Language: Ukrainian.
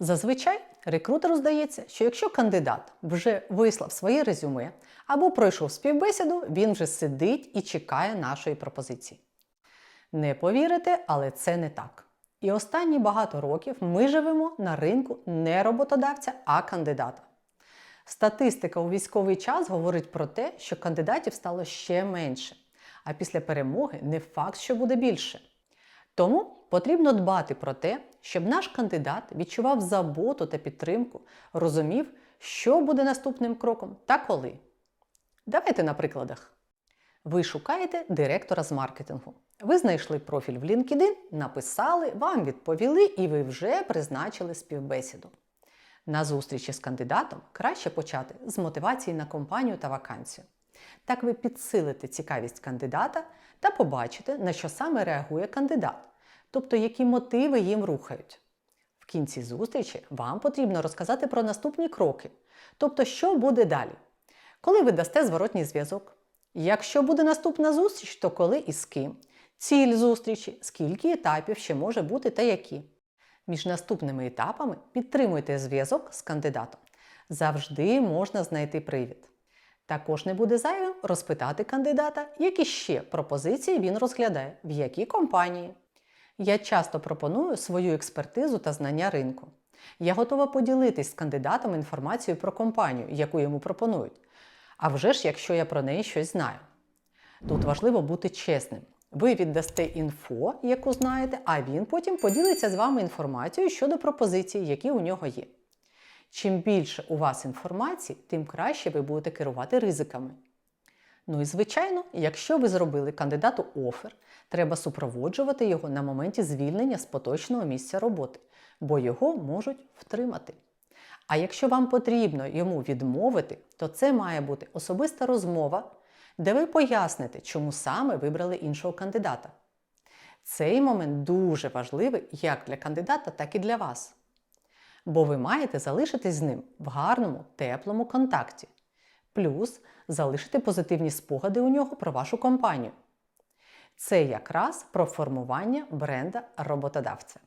Зазвичай рекрутеру здається, що якщо кандидат вже вислав своє резюме або пройшов співбесіду, він вже сидить і чекає нашої пропозиції. Не повірите, але це не так. І останні багато років ми живемо на ринку не роботодавця, а кандидата. Статистика у військовий час говорить про те, що кандидатів стало ще менше, а після перемоги не факт, що буде більше. Тому потрібно дбати про те, щоб наш кандидат відчував заботу та підтримку, розумів, що буде наступним кроком та коли. Давайте на прикладах. Ви шукаєте директора з маркетингу. Ви знайшли профіль в LinkedIn, написали, вам відповіли і ви вже призначили співбесіду. На зустрічі з кандидатом краще почати з мотивації на компанію та вакансію. Так ви підсилите цікавість кандидата та побачите, на що саме реагує кандидат, тобто які мотиви їм рухають. В кінці зустрічі вам потрібно розказати про наступні кроки, тобто, що буде далі. Коли ви дасте зворотній зв'язок. Якщо буде наступна зустріч, то коли і з ким? Ціль зустрічі, скільки етапів ще може бути та які. Між наступними етапами підтримуйте зв'язок з кандидатом. Завжди можна знайти привід. Також не буде зайвим розпитати кандидата, які ще пропозиції він розглядає, в якій компанії. Я часто пропоную свою експертизу та знання ринку. Я готова поділитись з кандидатом інформацією про компанію, яку йому пропонують. А вже ж, якщо я про неї щось знаю. Тут важливо бути чесним. Ви віддасте інфо, яку знаєте, а він потім поділиться з вами інформацією щодо пропозицій, які у нього є. Чим більше у вас інформації, тим краще ви будете керувати ризиками. Ну і звичайно, якщо ви зробили кандидату офер, треба супроводжувати його на моменті звільнення з поточного місця роботи, бо його можуть втримати. А якщо вам потрібно йому відмовити, то це має бути особиста розмова, де ви поясните, чому саме вибрали іншого кандидата. Цей момент дуже важливий як для кандидата, так і для вас. Бо ви маєте залишитись з ним в гарному, теплому контакті, плюс залишити позитивні спогади у нього про вашу компанію. Це якраз про формування бренда роботодавця.